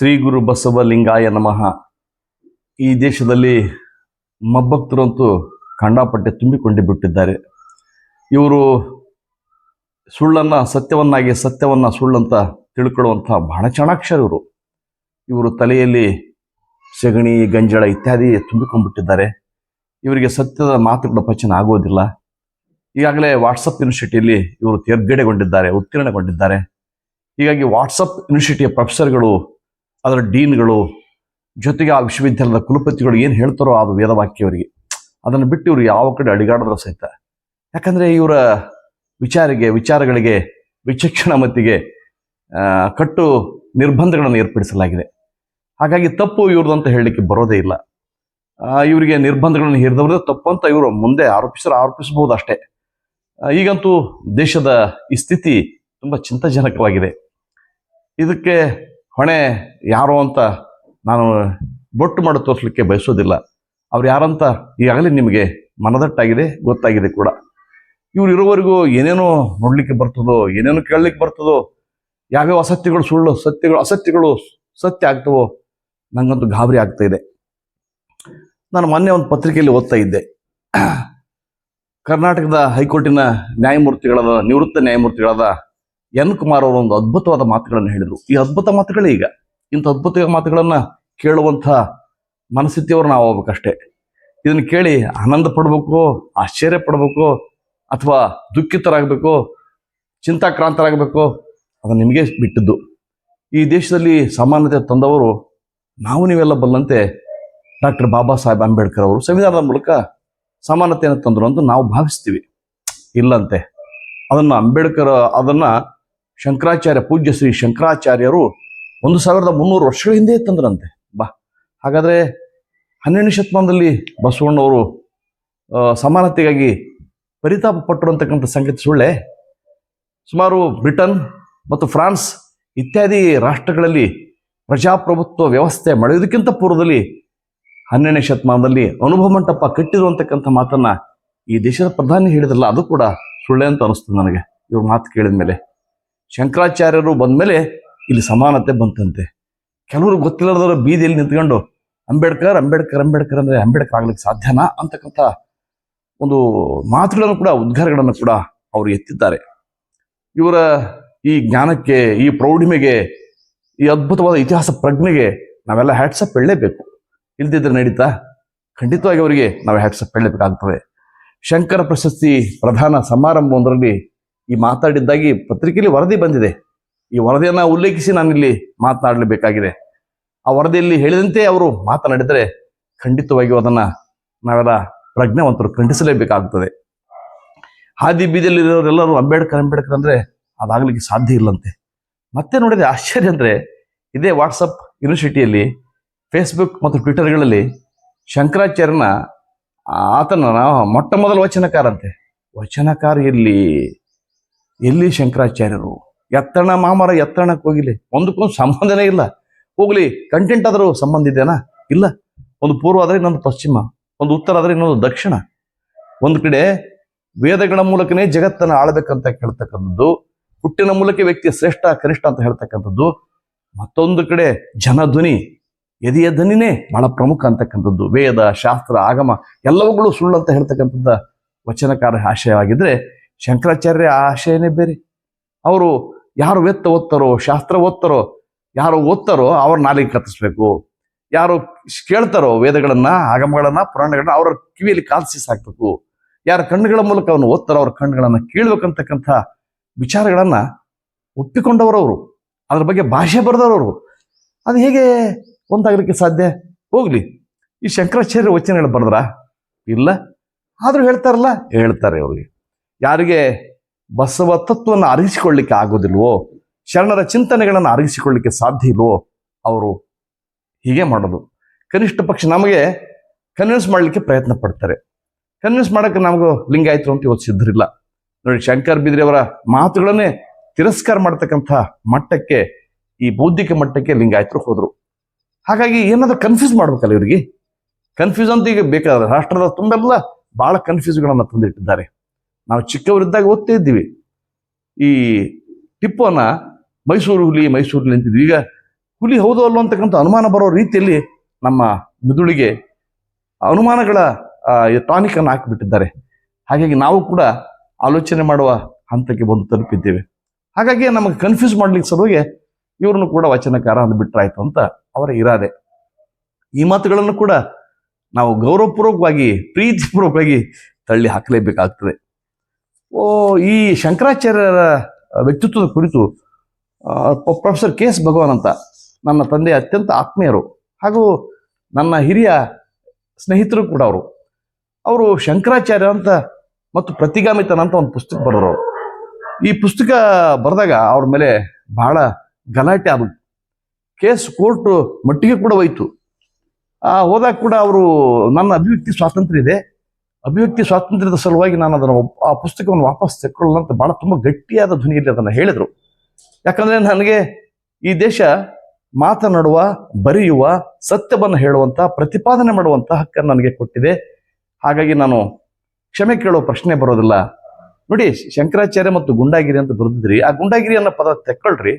ಶ್ರೀ ಗುರು ಬಸವಲಿಂಗಾಯ ನಮಃ. ಈ ದೇಶದಲ್ಲಿ ಮಬ್ಬಕ್ತರಂತೂ ಕಂಡಾಪಟ್ಟೆ ತುಂಬಿಕೊಂಡು ಬಿಟ್ಟಿದ್ದಾರೆ. ಇವರು ಸುಳ್ಳನ್ನು, ಸತ್ಯವನ್ನಾಗಿ ಸತ್ಯವನ್ನು ಸುಳ್ಳಂತ ತಿಳ್ಕೊಳ್ಳುವಂಥ ಬಹಳ ಚಾಣಾಕ್ಷರ ಇವರು. ಇವರು ತಲೆಯಲ್ಲಿ ಸೆಗಣಿ, ಗಂಜಳ ಇತ್ಯಾದಿ ತುಂಬಿಕೊಂಡ್ಬಿಟ್ಟಿದ್ದಾರೆ ಇವರಿಗೆ ಸತ್ಯದ ಮಾತುಗಳ ಪಚನ ಆಗೋದಿಲ್ಲ. ಈಗಾಗಲೇ ವಾಟ್ಸಪ್ ಯೂನಿವರ್ಸಿಟಿಯಲ್ಲಿ ಇವರು ತೇರ್ಗಡೆಗೊಂಡಿದ್ದಾರೆ, ಉತ್ತೀರ್ಣಗೊಂಡಿದ್ದಾರೆ. ಹೀಗಾಗಿ ವಾಟ್ಸಪ್ ಯೂನಿವರ್ಸಿಟಿಯ ಪ್ರೊಫೆಸರ್ಗಳು ಅದರ ಡೀನ್ಗಳು ಜೊತೆಗೆ ಆ ವಿಶ್ವವಿದ್ಯಾಲಯದ ಕುಲಪತಿಗಳು ಏನು ಹೇಳ್ತಾರೋ ಅದು ವೇದವಾಕ್ಯವರಿಗೆ. ಅದನ್ನು ಬಿಟ್ಟು ಇವರು ಯಾವ ಕಡೆ ಅಡಿಗಾಡಿದ್ರು ಸಹಿತ. ಯಾಕಂದರೆ ಇವರ ವಿಚಾರಿಗೆ, ವಿಚಾರಗಳಿಗೆ, ವಿಚಕ್ಷಣ ಮತ್ತಿಗೆ ಕಟ್ಟು ನಿರ್ಬಂಧಗಳನ್ನು ಏರ್ಪಡಿಸಲಾಗಿದೆ. ಹಾಗಾಗಿ ತಪ್ಪು ಇವ್ರದ್ದು ಅಂತ ಹೇಳಲಿಕ್ಕೆ ಬರೋದೇ ಇಲ್ಲ. ಇವರಿಗೆ ನಿರ್ಬಂಧಗಳನ್ನು ಹೇರಿದವ್ರದ್ದು ತಪ್ಪು ಅಂತ ಇವರು ಮುಂದೆ ಆರೋಪಿಸರು ಆರೋಪಿಸಬಹುದು ಅಷ್ಟೇ. ಈಗಂತೂ ದೇಶದ ಈ ಸ್ಥಿತಿ ತುಂಬ ಚಿಂತಾಜನಕವಾಗಿದೆ. ಇದಕ್ಕೆ ಹೊಣೆ ಯಾರು ಅಂತ ನಾನು ಬೊಟ್ಟು ಮಾಡಿ ತೋರಿಸ್ಲಿಕ್ಕೆ ಬಯಸೋದಿಲ್ಲ. ಅವ್ರು ಯಾರಂತ ಈಗಾಗಲೇ ನಿಮಗೆ ಮನದಟ್ಟಾಗಿದೆ, ಗೊತ್ತಾಗಿದೆ ಕೂಡ. ಇವ್ರು ಇರೋವರೆಗೂ ಏನೇನೋ ನೋಡಲಿಕ್ಕೆ ಬರ್ತದೋ, ಏನೇನೋ ಕೇಳಲಿಕ್ಕೆ ಬರ್ತದೋ, ಯಾವ್ಯಾವ ಅಸತ್ಯಗಳು ಸುಳ್ಳು ಸತ್ಯಗಳು ಅಸತ್ಯಗಳು ಸತ್ಯ ಆಗ್ತವೋ ನನಗಂತೂ ಗಾಬರಿ ಆಗ್ತಾ ಇದೆ. ನಾನು ಮೊನ್ನೆ ಒಂದು ಪತ್ರಿಕೆಯಲ್ಲಿ ಓದ್ತಾ ಇದ್ದೆ. ಕರ್ನಾಟಕದ ಹೈಕೋರ್ಟಿನ ನ್ಯಾಯಮೂರ್ತಿಗಳಾದ, ನಿವೃತ್ತ ನ್ಯಾಯಮೂರ್ತಿಗಳಾದ ಎನ್ ಕುಮಾರ್ ಅವರು ಒಂದು ಅದ್ಭುತವಾದ ಮಾತುಗಳನ್ನು ಹೇಳಿದರು. ಈ ಅದ್ಭುತ ಮಾತುಗಳೇ ಈಗ, ಇಂಥ ಅದ್ಭುತ ಮಾತುಗಳನ್ನು ಕೇಳುವಂಥ ಮನಸ್ಥಿತಿಯವರು ನಾವು ಹೋಗ್ಬೇಕಷ್ಟೇ ಇದನ್ನು ಕೇಳಿ ಆನಂದ ಪಡಬೇಕು, ಆಶ್ಚರ್ಯ ಪಡಬೇಕು, ಅಥವಾ ದುಃಖಿತರಾಗಬೇಕು, ಚಿಂತಾಕ್ರಾಂತರಾಗಬೇಕು, ಅದು ನಿಮಗೆ ಬಿಟ್ಟಿದ್ದು. ಈ ದೇಶದಲ್ಲಿ ಸಮಾನತೆ ತಂದವರು ನಾವು ನೀವೆಲ್ಲ ಬಲ್ಲಂತೆ ಡಾಕ್ಟರ್ ಬಾಬಾ ಸಾಹೇಬ್ ಅಂಬೇಡ್ಕರ್ ಅವರು ಸಂವಿಧಾನದ ಮೂಲಕ ಸಮಾನತೆಯನ್ನು ತಂದರು ಅಂತ ನಾವು ಭಾವಿಸ್ತೀವಿ. ಇಲ್ಲಂತೆ. ಅದನ್ನು ಅಂಬೇಡ್ಕರ್, ಅದನ್ನು ಶಂಕರಾಚಾರ್ಯ, ಪೂಜ್ಯ ಶ್ರೀ ಶಂಕರಾಚಾರ್ಯರು ಒಂದು ಸಾವಿರದ ಮುನ್ನೂರು ವರ್ಷಗಳ ಹಿಂದೆ ತಂದ್ರಂತೆ. ಬಾ. ಹಾಗಾದರೆ ಹನ್ನೆರಡನೇ ಶತಮಾನದಲ್ಲಿ ಬಸವಣ್ಣವರು ಸಮಾನತೆಗಾಗಿ ಪರಿತಾಪ ಪಟ್ಟರು ಅಂತಕ್ಕಂಥ ಸಂಗತಿ ಸುಳ್ಳೆ. ಸುಮಾರು ಬ್ರಿಟನ್ ಮತ್ತು ಫ್ರಾನ್ಸ್ ಇತ್ಯಾದಿ ರಾಷ್ಟ್ರಗಳಲ್ಲಿ ಪ್ರಜಾಪ್ರಭುತ್ವ ವ್ಯವಸ್ಥೆ ಮಳೆಯೋದಕ್ಕಿಂತ ಪೂರ್ವದಲ್ಲಿ ಹನ್ನೆರಡನೇ ಶತಮಾನದಲ್ಲಿ ಅನುಭವ ಮಂಟಪ ಕಟ್ಟಿರುವಂತಕ್ಕಂಥ ಮಾತನ್ನು ಈ ದೇಶದ ಪ್ರಧಾನಿ ಹೇಳಿದ್ರಲ್ಲ, ಅದು ಕೂಡ ಸುಳ್ಳೆ ಅಂತ ಅನಿಸ್ತದೆ ನನಗೆ. ಇವ್ರ ಮಾತು ಕೇಳಿದ ಮೇಲೆ ಶಂಕರಾಚಾರ್ಯರು ಬಂದ್ಮೇಲೆ ಇಲ್ಲಿ ಸಮಾನತೆ ಬಂತಂತೆ. ಕೆಲವರು ಗೊತ್ತಿಲ್ಲದವರು ಬೀದಿಯಲ್ಲಿ ನಿಂತ್ಕೊಂಡು ಅಂಬೇಡ್ಕರ್ ಅಂಬೇಡ್ಕರ್ ಅಂಬೇಡ್ಕರ್ ಅಂದ್ರೆ ಅಂಬೇಡ್ಕರ್ ಆಗ್ಲಿಕ್ಕೆ ಸಾಧ್ಯನಾ ಅಂತಕ್ಕಂಥ ಒಂದು ಮಾತುಗಳನ್ನು ಕೂಡ, ಉದ್ಗಾರಗಳನ್ನು ಕೂಡ ಅವರು ಎತ್ತಿದ್ದಾರೆ. ಇವರ ಈ ಜ್ಞಾನಕ್ಕೆ, ಈ ಪ್ರೌಢಿಮೆಗೆ, ಈ ಅದ್ಭುತವಾದ ಇತಿಹಾಸ ಪ್ರಜ್ಞೆಗೆ ನಾವೆಲ್ಲ ಹ್ಯಾಟ್ಸಪ್ ಹೇಳಲೇಬೇಕು. ಇಲ್ದಿದ್ರೆ ನಡೀತಾ ಖಂಡಿತವಾಗಿ ಅವರಿಗೆ ನಾವು ಹ್ಯಾಟ್ಸಪ್ ಹೇಳಬೇಕಾಗ್ತದೆ. ಶಂಕರ ಪ್ರಶಸ್ತಿ ಪ್ರಧಾನ ಸಮಾರಂಭವೊಂದರಲ್ಲಿ ಈ ಮಾತಾಡಿದ್ದಾಗಿ ಪತ್ರಿಕೆಯಲ್ಲಿ ವರದಿ ಬಂದಿದೆ. ಈ ವರದಿಯನ್ನು ಉಲ್ಲೇಖಿಸಿ ನಾನಿಲ್ಲಿ ಮಾತನಾಡಲೇಬೇಕಾಗಿದೆ. ಆ ವರದಿಯಲ್ಲಿ ಹೇಳಿದಂತೆ ಅವರು ಮಾತನಾಡಿದರೆ ಖಂಡಿತವಾಗಿಯೂ ಅದನ್ನು ನಾವೆಲ್ಲ ಪ್ರಜ್ಞಾವಂತರು ಖಂಡಿಸಲೇಬೇಕಾಗುತ್ತದೆ ಹಾದಿ ಬೀದಿಯಲ್ಲಿರೋರೆಲ್ಲರೂ ಅಂಬೇಡ್ಕರ್ ಅಂಬೇಡ್ಕರ್ ಅಂದರೆ ಅದಾಗಲಿಕ್ಕೆ ಸಾಧ್ಯ ಇಲ್ಲಂತೆ. ಮತ್ತೆ ನೋಡಿದರೆ ಆಶ್ಚರ್ಯ ಅಂದರೆ ಇದೇ ವಾಟ್ಸಪ್ ಯೂನಿವರ್ಸಿಟಿಯಲ್ಲಿ, ಫೇಸ್ಬುಕ್ ಮತ್ತು ಟ್ವಿಟರ್ಗಳಲ್ಲಿ ಶಂಕರಾಚಾರ್ಯನ ಆತನ ಮೊಟ್ಟ ಮೊದಲ ವಚನಕಾರಂತೆ. ವಚನಕಾರ ಎಲ್ಲಿ? ಎಲ್ಲಿ ಶಂಕರಾಚಾರ್ಯರು? ಎತ್ತಣ ಮಾಮರ ಎತ್ತಣಕ್ಕೆ ಹೋಗಿಲಿ. ಒಂದಕ್ಕೊಂದು ಸಂಬಂಧನೇ ಇಲ್ಲ. ಹೋಗ್ಲಿ ಕಂಟೆಂಟ್ ಆದರೂ ಸಂಬಂಧ ಇದೆಯಾ ಇಲ್ಲ. ಒಂದು ಪೂರ್ವ ಆದರೆ ಇನ್ನೊಂದು ಪಶ್ಚಿಮ, ಒಂದು ಉತ್ತರ ಆದರೆ ಇನ್ನೊಂದು ದಕ್ಷಿಣ. ಒಂದು ಕಡೆ ವೇದಗಳ ಮೂಲಕನೇ ಜಗತ್ತನ್ನು ಆಳ್ಬೇಕಂತ ಕೇಳ್ತಕ್ಕಂಥದ್ದು ಹುಟ್ಟಿನ ಮೂಲಕ ವ್ಯಕ್ತಿ ಶ್ರೇಷ್ಠ, ಕನಿಷ್ಠ ಅಂತ ಹೇಳ್ತಕ್ಕಂಥದ್ದು, ಮತ್ತೊಂದು ಕಡೆ ಜನಧ್ವನಿ, ಎದೆಯ ಧ್ವನಿನೇ ಬಹಳ ಪ್ರಮುಖ ಅಂತಕ್ಕಂಥದ್ದು, ವೇದ, ಶಾಸ್ತ್ರ, ಆಗಮ, ಎಲ್ಲವುಗಳು ಸುಳ್ಳು ಅಂತ ಹೇಳ್ತಕ್ಕಂಥದ್ದು ವಚನಕಾರ ಆಶಯವಾಗಿದ್ರೆ ಶಂಕರಾಚಾರ್ಯ ಆಶಯನೇ ಬೇರೆ. ಅವರು ಯಾರು ವೆತ್ತ ಓದ್ತಾರೋ, ಶಾಸ್ತ್ರ ಓದ್ತಾರೋ, ಯಾರು ಓದ್ತಾರೋ ಅವ್ರ ನಾಲಿಗೆ ಕತ್ತಿಸ್ಬೇಕು ಯಾರು ಕೇಳ್ತಾರೋ ವೇದಗಳನ್ನ, ಆಗಮಗಳನ್ನ, ಪುರಾಣಗಳನ್ನ ಅವರ ಕಿವಿಯಲ್ಲಿ ಕಾಲ್ಸಿ ಸಾಕ್ಬೇಕು. ಯಾರ ಕಣ್ಣುಗಳ ಮೂಲಕ ಅವನು ಓದ್ತಾರೋ ಅವ್ರ ಕಣ್ಣುಗಳನ್ನ ಕೇಳ್ಬೇಕಂತಕ್ಕಂಥ ವಿಚಾರಗಳನ್ನ ಒಪ್ಪಿಕೊಂಡವರವರು ಅದ್ರ ಬಗ್ಗೆ ಭಾಷೆ ಬರೆದವರು ಅದು ಹೇಗೆ ಒಂದಾಗಲಿಕ್ಕೆ ಸಾಧ್ಯ? ಹೋಗ್ಲಿ. ಈ ಶಂಕರಾಚಾರ್ಯ ವಚನಗಳು ಬರೆದ್ರ? ಇಲ್ಲ. ಆದರೂ ಹೇಳ್ತಾರಲ್ಲ? ಹೇಳ್ತಾರೆ ಅವ್ರಿಗೆ. ಯಾರಿಗೆ ಬಸವ ತತ್ವವನ್ನು ಅರಿಸಿಕೊಳ್ಳಿಕ್ಕೆ ಆಗೋದಿಲ್ವೋ, ಶರಣರ ಚಿಂತನೆಗಳನ್ನು ಅರಿಸಿಕೊಳ್ಳಿಕ್ಕೆ ಸಾಧ್ಯ ಇಲ್ವೋ, ಅವರು ಹೀಗೆ ಮಾಡೋದು. ಕನಿಷ್ಠ ಪಕ್ಷ ನಮಗೆ ಕನ್ವಿನ್ಸ್ ಮಾಡಲಿಕ್ಕೆ ಪ್ರಯತ್ನ ಪಡ್ತಾರೆ. ಕನ್ವಿನ್ಸ್ ಮಾಡೋಕ್ಕೆ ನಮಗೂ ಲಿಂಗಾಯಿತು ಅಂತ ಇವತ್ತು ಸಿದ್ಧರಿಲ್ಲ. ನೋಡಿ, ಶಂಕರ್ ಬಿದ್ರಿಯವರ ಮಾತುಗಳನ್ನೇ ತಿರಸ್ಕಾರ ಮಾಡ್ತಕ್ಕಂಥ ಮಟ್ಟಕ್ಕೆ, ಈ ಬೌದ್ಧಿಕ ಮಟ್ಟಕ್ಕೆ ಲಿಂಗಾಯಿತರು ಹೋದರು. ಹಾಗಾಗಿ ಏನಾದರೂ ಕನ್ಫ್ಯೂಸ್ ಮಾಡ್ಬೇಕಲ್ಲ ಇವರಿಗೆ? ಕನ್ಫ್ಯೂಸ್ ಅಂತ ಈಗ ಬೇಕಾದ ರಾಷ್ಟ್ರದ ತುಂಬೆಲ್ಲ ಬಹಳ ಕನ್ಫ್ಯೂಸ್ಗಳನ್ನು ತಂದಿಟ್ಟಿದ್ದಾರೆ. ನಾವು ಚಿಕ್ಕವರಿದ್ದಾಗ ಓದ್ತಾ ಇದ್ದೀವಿ ಈ ಟಿಪ್ಪುವನ್ನ ಮೈಸೂರು ಹುಲಿ ಮೈಸೂರು ಹುಲಿ ಅಂತಿದ್ವಿ. ಈಗ ಹುಲಿ ಹೌದು ಅಲ್ಲೋ ಅಂತಕ್ಕಂಥ ಅನುಮಾನ ಬರೋ ರೀತಿಯಲ್ಲಿ ನಮ್ಮ ಮಿದುಳಿಗೆ ಅನುಮಾನಗಳ ಟಾನಿಕ್ ಅನ್ನು ಹಾಕಿಬಿಟ್ಟಿದ್ದಾರೆ. ಹಾಗಾಗಿ ನಾವು ಕೂಡ ಆಲೋಚನೆ ಮಾಡುವ ಹಂತಕ್ಕೆ ಬಂದು ತಲುಪಿದ್ದೇವೆ. ಹಾಗಾಗಿ ನಮಗೆ ಕನ್ಫ್ಯೂಸ್ ಮಾಡ್ಲಿಕ್ಕೆ ಸಲುವಾಗಿ ಇವ್ರನ್ನು ಕೂಡ ವಚನಕಾರ ಅಂದ್ಬಿಟ್ರಾಯ್ತು ಅಂತ ಅವರ ಇರಾದೆ. ಈ ಮಾತುಗಳನ್ನು ಕೂಡ ನಾವು ಗೌರವಪೂರ್ವಕವಾಗಿ, ಪ್ರೀತಿಪೂರ್ವಕವಾಗಿ ತಳ್ಳಿ ಹಾಕಲೇಬೇಕಾಗ್ತದೆ. ಓ, ಈ ಶಂಕರಾಚಾರ್ಯರ ವ್ಯಕ್ತಿತ್ವದ ಕುರಿತು ಪ್ರೊಫೆಸರ್ ಕೆ ಎಸ್ ಭಗವಾನ್ ಅಂತ ನನ್ನ ತಂದೆ ಅತ್ಯಂತ ಆತ್ಮೀಯರು. ಹಾಗೂ ನನ್ನ ಹಿರಿಯ ಸ್ನೇಹಿತರು ಕೂಡ ಅವರು. ಅವರು ಶಂಕರಾಚಾರ್ಯ ಅಂತ ಮತ್ತು ಪ್ರತಿಗಾಮಿತನ ಅಂತ ಒಂದು ಪುಸ್ತಕ ಬರೆದರು ಈ ಪುಸ್ತಕ ಬರೆದಾಗ ಅವ್ರ ಮೇಲೆ ಬಹಳ ಗಲಾಟೆ ಆದವು ಕೇಸ್ ಕೋರ್ಟ್ ಮಟ್ಟಿಗೆ ಕೂಡ ಹೋಯ್ತು. ಹೋದಾಗ ಕೂಡ ಅವರು ನನ್ನ ಅಭಿವ್ಯಕ್ತಿ ಸ್ವಾತಂತ್ರ್ಯ ಇದೆ. ಅಭಿವ್ಯಕ್ತಿ ಸ್ವಾತಂತ್ರ್ಯದ ಸಲುವಾಗಿ ನಾನು ಅದನ್ನು ಆ ಪುಸ್ತಕವನ್ನು ವಾಪಸ್ ತೆಕ್ಕೊಳ್ಳಲ್ಲ ಅಂತ ಬಹಳ ತುಂಬ ಗಟ್ಟಿಯಾದ ಧ್ವನಿಯಲ್ಲಿ ಅದನ್ನು ಹೇಳಿದರು. ಯಾಕಂದ್ರೆ ನನಗೆ ಈ ದೇಶ ಮಾತನಾಡುವ, ಬರೆಯುವ, ಸತ್ಯವನ್ನು ಹೇಳುವಂತ, ಪ್ರತಿಪಾದನೆ ಮಾಡುವಂತ ಹಕ್ಕನ್ನು ನನಗೆ ಕೊಟ್ಟಿದೆ. ಹಾಗಾಗಿ ನಾನು ಕ್ಷಮೆ ಕೇಳೋ ಪ್ರಶ್ನೆ ಬರೋದಿಲ್ಲ. ನೋಡಿ, ಶಂಕರಾಚಾರ್ಯ ಮತ್ತು ಗುಂಡಾಗಿರಿ ಅಂತ ಬರೆದಿದ್ರಿ. ಆ ಗುಂಡಾಗಿರಿ ಅನ್ನೋ ಪದ ತೆಕ್ಕೊಳ್ರಿ.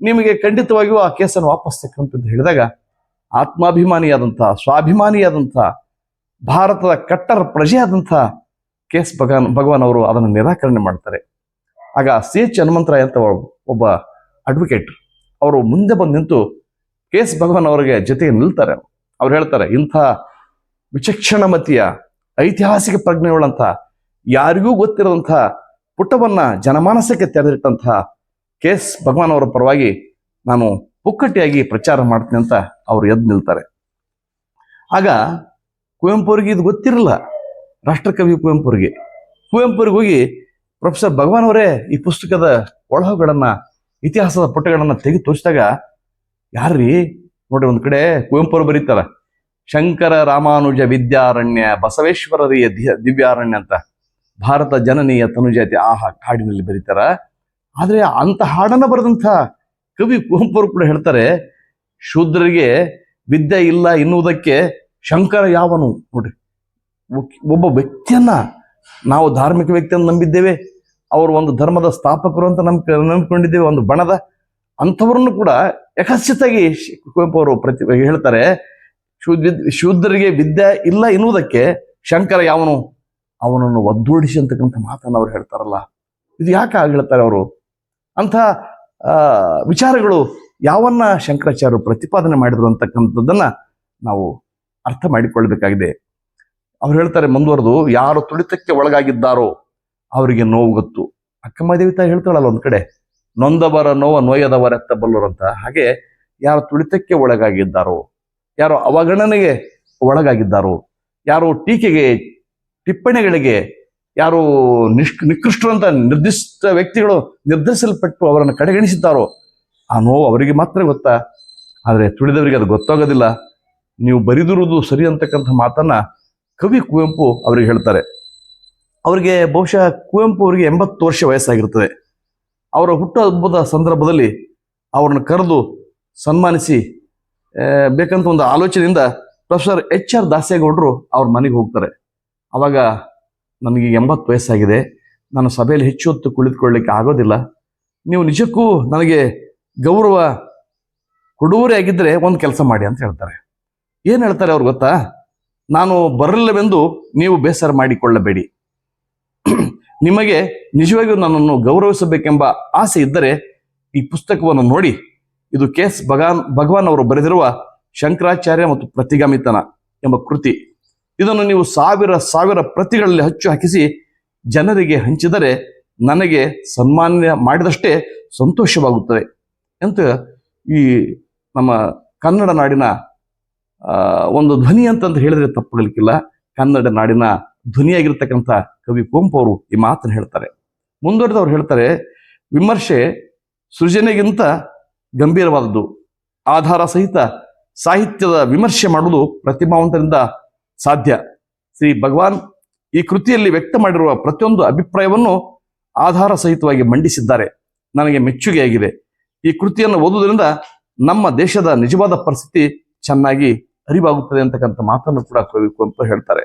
ನಿಮಗೆ ಖಂಡಿತವಾಗಿಯೂ ಆ ಕೇಸನ್ನು ವಾಪಸ್ ತೆಕ್ಕಂತ ಹೇಳಿದಾಗ ಆತ್ಮಾಭಿಮಾನಿಯಾದಂಥ ಸ್ವಾಭಿಮಾನಿಯಾದಂಥ ಭಾರತದ ಕಟ್ಟರ ಪ್ರಜೆಯಾದಂಥ ಕೆ ಎಸ್ ಭಗವಾನ್ ಭಗವಾನ್ ಅವರು ಅದನ್ನು ನಿರಾಕರಣೆ ಮಾಡ್ತಾರೆ. ಆಗ ಸಿ ಎಚ್ ಹನುಮಂತರಾಯ್ ಅಂತ ಒಬ್ಬ ಅಡ್ವೊಕೇಟ್ ಅವರು ಮುಂದೆ ಬಂದು ನಿಂತು ಕೆ ಎಸ್ ಭಗವಾನ್ ಅವರಿಗೆ ಜೊತೆಗೆ ನಿಲ್ತಾರೆ. ಅವ್ರು ಹೇಳ್ತಾರೆ, ಇಂಥ ವಿಚಕ್ಷಣಮತಿಯ ಐತಿಹಾಸಿಕ ಪ್ರಜ್ಞೆಗಳಂಥ ಯಾರಿಗೂ ಗೊತ್ತಿರದಂಥ ಪುಟವನ್ನ ಜನಮಾನಸಕ್ಕೆ ತೆರೆದಿಟ್ಟಂಥ ಕೆ ಎಸ್ ಭಗವಾನ್ ಅವರ ಪರವಾಗಿ ನಾನು ಪುಕ್ಕಟ್ಟಿಯಾಗಿ ಪ್ರಚಾರ ಮಾಡ್ತೀನಿ ಅಂತ ಅವರು ಎದ್ದು ನಿಲ್ತಾರೆ. ಆಗ ಕುವೆಂಪು ಅವರಿಗೆ ಇದು ಗೊತ್ತಿರಲ್ಲ. ರಾಷ್ಟ್ರಕವಿ ಕುವೆಂಪುರಿಗೆ. ಕುವೆಂಪುರಿಗೆ ಹೋಗಿ ಪ್ರೊಫೆಸರ್ ಭಗವಾನ್ ಅವರೇ ಈ ಪುಸ್ತಕದ ಒಳಹೊಗಳನ್ನ, ಇತಿಹಾಸದ ಪುಟಗಳನ್ನ ತೆಗೆದು ತೋರಿಸಿದಾಗ, ಯಾರ್ರೀ? ನೋಡಿ ಒಂದ್ ಕಡೆ ಕುವೆಂಪುರು ಬರೀತಾರ. ಶಂಕರ ರಾಮಾನುಜ ವಿದ್ಯಾರಣ್ಯ ಬಸವೇಶ್ವರರಿಯ ದಿವ್ಯಾರಣ್ಯ ಅಂತ. ಭಾರತ ಜನನೀಯ ತನುಜಾತಿ ಆಹಾ ಕಾಡಿನಲ್ಲಿ ಬರೀತಾರ. ಆದ್ರೆ ಅಂತ ಹಾಡನ್ನ ಬರೆದಂಥ ಕವಿ ಕುವೆಂಪುರು ಕೂಡ ಹೇಳ್ತಾರೆ, ಶೂದ್ರರಿಗೆ ವಿದ್ಯೆ ಇಲ್ಲ ಎನ್ನುವುದಕ್ಕೆ ಶಂಕರ ಯಾವನು? ನೋಡ್ರಿ. ಒಬ್ಬ ವ್ಯಕ್ತಿಯನ್ನ ನಾವು ಧಾರ್ಮಿಕ ವ್ಯಕ್ತಿಯನ್ನು ನಂಬಿದ್ದೇವೆ, ಅವರು ಒಂದು ಧರ್ಮದ ಸ್ಥಾಪಕರು ಅಂತ ನಂಬ, ನಂಬಿಕೊಂಡಿದ್ದೇವೆ, ಒಂದು ಬಣದ ಅಂಥವ್ರನ್ನು ಕೂಡ ಯಕಶ್ಚಿತಾಗಿ ಕುವೆಂಪು ಅವರು ಪ್ರತಿ ಹೇಳ್ತಾರೆ ಶೂದ್ರರಿಗೆ ವಿದ್ಯೆ ಇಲ್ಲ ಎನ್ನುವುದಕ್ಕೆ ಶಂಕರ ಯಾವನು? ಅವನನ್ನು ಒದ್ದೂಡಿಸಿ ಅಂತಕ್ಕಂಥ ಮಾತನ್ನು ಅವ್ರು ಹೇಳ್ತಾರಲ್ಲ. ಇದು ಯಾಕೆ ಹೇಳ್ತಾರೆ ಅವರು? ಅಂಥ ವಿಚಾರಗಳು ಯಾವನ್ನ ಶಂಕರಾಚಾರ್ಯರು ಪ್ರತಿಪಾದನೆ ಮಾಡಿದ್ರು ಅಂತಕ್ಕಂಥದ್ದನ್ನ ನಾವು ಅರ್ಥ ಮಾಡಿಕೊಳ್ಳಬೇಕಾಗಿದೆ. ಅವ್ರು ಹೇಳ್ತಾರೆ ಮುಂದುವರೆದು ಯಾರು ತುಳಿತಕ್ಕೆ ಒಳಗಾಗಿದ್ದಾರೋ ಅವರಿಗೆ ನೋವು ಗೊತ್ತು. ಅಕ್ಕಮಹಾದೇವಿ ತಾಯಿ ಹೇಳ್ತಾಳಲ್ಲ ಒಂದು ಕಡೆ, ನೊಂದವರ ನೋವ ನೋಯದವರೆತ್ತ ಬಲ್ಲರು ಅಂತ. ಹಾಗೆ ಯಾರು ತುಳಿತಕ್ಕೆ ಒಳಗಾಗಿದ್ದಾರೋ, ಯಾರು ಅವಗಣನೆಗೆ ಒಳಗಾಗಿದ್ದಾರೋ, ಯಾರು ಟೀಕೆಗೆ, ಟಿಪ್ಪಣಿಗಳಿಗೆ, ಯಾರು ನಿಷ್ಕ್, ನಿಕೃಷ್ಟರು ಅಂತ ನಿರ್ದಿಷ್ಟ ವ್ಯಕ್ತಿಗಳು ನಿರ್ಧರಿಸಲ್ಪಟ್ಟು ಅವರನ್ನು ಕಡೆಗಣಿಸಿದ್ದಾರೋ, ಆ ನೋವು ಅವರಿಗೆ ಮಾತ್ರ ಗೊತ್ತಾ? ಆದರೆ ತುಳಿದವರಿಗೆ ಅದು ಗೊತ್ತಾಗೋದಿಲ್ಲ. ನೀವು ಬರೆದಿರುವುದು ಸರಿ ಅಂತಕ್ಕಂಥ ಮಾತನ್ನ ಕವಿ ಕುವೆಂಪು ಅವರಿಗೆ ಹೇಳ್ತಾರೆ. ಅವರಿಗೆ ಬಹುಶಃ ಕುವೆಂಪು ಅವರಿಗೆ ಎಂಬತ್ತು ವರ್ಷ ವಯಸ್ಸಾಗಿರ್ತದೆ. ಅವರ ಹುಟ್ಟುಹಬ್ಬದ ಸಂದರ್ಭದಲ್ಲಿ ಅವರನ್ನು ಕರೆದು ಸನ್ಮಾನಿಸಿ ಬೇಕಂತ ಒಂದು ಆಲೋಚನೆಯಿಂದ ಪ್ರೊಫೆಸರ್ ಎಚ್ ಆರ್ ದಾಸೇಗೌಡರು ಅವ್ರ ಮನೆಗೆ ಹೋಗ್ತಾರೆ. ಅವಾಗ ನನಗೆ ಎಂಬತ್ತು ವಯಸ್ಸಾಗಿದೆ. ನಾನು ಸಭೆಯಲ್ಲಿ ಹೆಚ್ಚು ಹೊತ್ತು ಕುಳಿತುಕೊಳ್ಳಿಕ್ಕೆ ಆಗೋದಿಲ್ಲ. ನೀವು ನಿಜಕ್ಕೂ ನನಗೆ ಗೌರವ ಕೊಡುವರೇ ಆಗಿದ್ದರೆ ಒಂದು ಕೆಲಸ ಮಾಡಿ ಅಂತ ಹೇಳ್ತಾರೆ. ಏನು ಹೇಳ್ತಾರೆ ಅವ್ರು ಗೊತ್ತಾ? ನಾನು ಬರಲಿಲ್ಲವೆಂದು ನೀವು ಬೇಸರ ಮಾಡಿಕೊಳ್ಳಬೇಡಿ. ನಿಮಗೆ ನಿಜವಾಗಿಯೂ ನನ್ನನ್ನು ಗೌರವಿಸಬೇಕೆಂಬ ಆಸೆ ಇದ್ದರೆ ಈ ಪುಸ್ತಕವನ್ನು ನೋಡಿ. ಇದು ಕೆ ಎಸ್ ಭಗವಾನ್ ಭಗವಾನ್ ಅವರು ಬರೆದಿರುವ ಶಂಕರಾಚಾರ್ಯ ಮತ್ತು ಪ್ರತಿಗಾಮಿತನ ಎಂಬ ಕೃತಿ. ಇದನ್ನು ನೀವು ಸಾವಿರ ಸಾವಿರ ಪ್ರತಿಗಳಲ್ಲಿ ಹಚ್ಚು ಹಾಕಿಸಿ ಜನರಿಗೆ ಹಂಚಿದರೆ ನನಗೆ ಸನ್ಮಾನ ಮಾಡಿದಷ್ಟೇ ಸಂತೋಷವಾಗುತ್ತದೆ. ಅಂತ ಈ ನಮ್ಮ ಕನ್ನಡ ನಾಡಿನ ಒಂದು ಧ್ವನಿ ಅಂತಂದು ಹೇಳಿದ್ರೆ ತಪ್ಪಾಗಲಿಕ್ಕಿಲ್ಲ ಕನ್ನಡ ನಾಡಿನ ಧ್ವನಿಯಾಗಿರ್ತಕ್ಕಂಥ ಕವಿ ಕುಂಪು ಅವರು ಈ ಮಾತನ್ನು ಹೇಳ್ತಾರೆ. ಮುಂದುವರೆದವ್ರು ಹೇಳ್ತಾರೆ, ವಿಮರ್ಶೆ ಸೃಜನೆಗಿಂತ ಗಂಭೀರವಾದದ್ದು. ಆಧಾರ ಸಹಿತ ಸಾಹಿತ್ಯದ ವಿಮರ್ಶೆ ಮಾಡುವುದು ಪ್ರತಿಭಾವಂತರಿಂದ ಸಾಧ್ಯ. ಶ್ರೀ ಭಗವಾನ್ ಈ ಕೃತಿಯಲ್ಲಿ ವ್ಯಕ್ತ ಮಾಡಿರುವ ಪ್ರತಿಯೊಂದು ಅಭಿಪ್ರಾಯವನ್ನು ಆಧಾರ ಸಹಿತವಾಗಿ ಮಂಡಿಸಿದ್ದಾರೆ. ನನಗೆ ಮೆಚ್ಚುಗೆಯಾಗಿದೆ ಈ ಕೃತಿಯನ್ನು ಓದುವುದರಿಂದ ನಮ್ಮ ದೇಶದ ನಿಜವಾದ ಪರಿಸ್ಥಿತಿ ಚೆನ್ನಾಗಿ ಅರಿವಾಗುತ್ತದೆ ಅಂತಕ್ಕಂಥ ಮಾತನ್ನು ಕೂಡ ಕವಿ ಕುವೆಂಪು ಹೇಳ್ತಾರೆ.